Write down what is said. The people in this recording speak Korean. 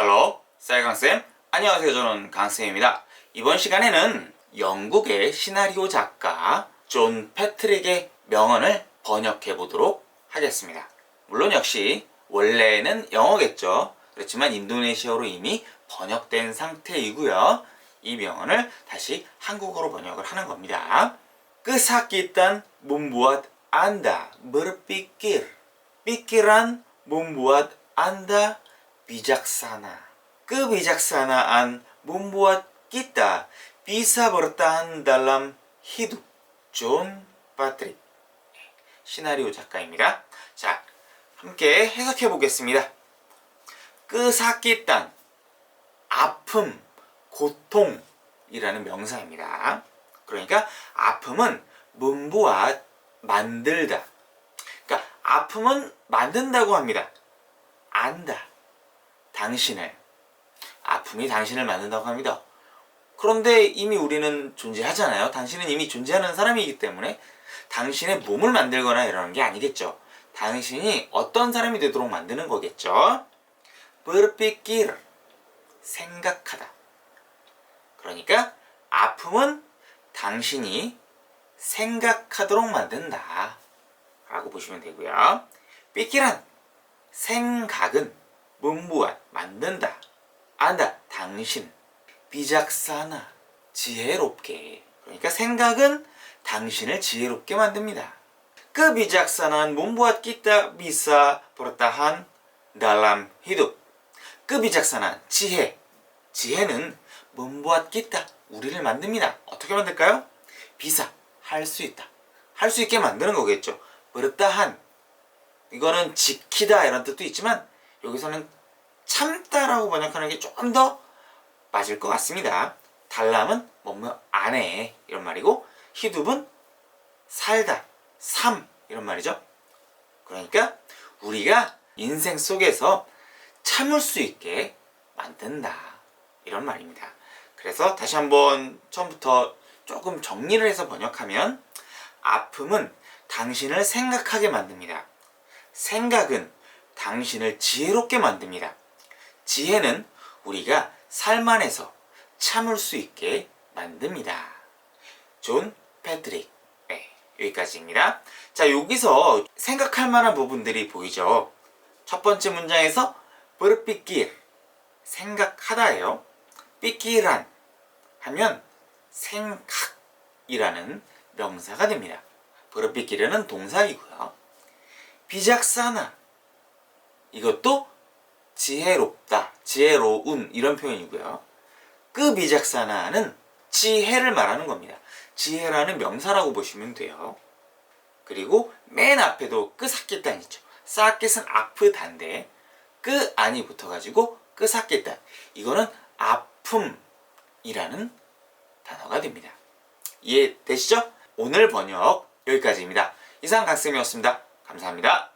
Hello, 쌀강쌤. 안녕하세요. 저는 강쌤입니다. 이번 시간에는 영국의 시나리오 작가 존 패트릭의 명언을 번역해 보도록 하겠습니다. 물론 역시 원래는 영어겠죠. 그렇지만 인도네시아로 이미 번역된 상태이고요. 이 명언을 다시 한국어로 번역을 하는 겁니다. Anda berpikir. Pikiran membuat Anda Kebijaksanaan membuat kita bisa bertahan dalam hidup. 존 파트릭. 시나리오 작가입니다. 자, 함께 해석해 보겠습니다. 끄사키딴 아픔, 고통이라는 명사입니다. 그러니까 아픔은 문부와 만들다. 그러니까 아픔은 만든다고 합니다. 안다. 당신을. 아픔이 당신을 만든다고 합니다. 그런데 이미 우리는 존재하잖아요. 당신은 이미 존재하는 사람이기 때문에 당신의 몸을 만들거나 이러는 게 아니겠죠. 당신이 어떤 사람이 되도록 만드는 거겠죠. berpikir 생각하다. 그러니까 아픔은 당신이 생각하도록 만든다. 라고 보시면 되고요. 삐끼란 생각은 문부한 만든다. 안다 당신 비작사나 지혜롭게 그러니까 생각은 당신을 지혜롭게 만듭니다. 그 dalam hidup. 그 비작사난 지혜 지혜는 끼다 우리를 만듭니다. 어떻게 만들까요? 비사 할 수 있다. 할 수 있게 만드는 거겠죠. bertahan 이거는 지키다 이런 뜻도 있지만 여기서는 참다라고 번역하는 게 조금 더 맞을 것 같습니다. 달람은 뭐뭐 안에 이런 말이고 히둡은 살다, 삶 이런 말이죠. 그러니까 우리가 인생 속에서 참을 수 있게 만든다 이런 말입니다. 그래서 다시 한번 처음부터 조금 정리를 해서 번역하면 아픔은 당신을 생각하게 만듭니다. 생각은 당신을 지혜롭게 만듭니다. 지혜는 우리가 삶 안에서 참을 수 있게 만듭니다. 존 패트릭. 네, 여기까지입니다. 자, 여기서 생각할 만한 부분들이 보이죠? 첫 번째 문장에서 berpikir 생각하다예요. 삐끼란 하면 생각이라는 명사가 됩니다. berpikir은 동사이고요. 비작사나 이것도 지혜롭다, 지혜로운 이런 표현이고요. 그 비작사나는 지혜를 말하는 겁니다. 지혜라는 명사라고 보시면 돼요. 그리고 맨 앞에도 끄사끼단 있죠. 싸켓은 아프단데 그 안이 붙어가지고 끄사끼단 이거는 아픔이라는 단어가 됩니다. 이해되시죠? 오늘 번역 여기까지입니다. 이상 강쌤이었습니다. 감사합니다.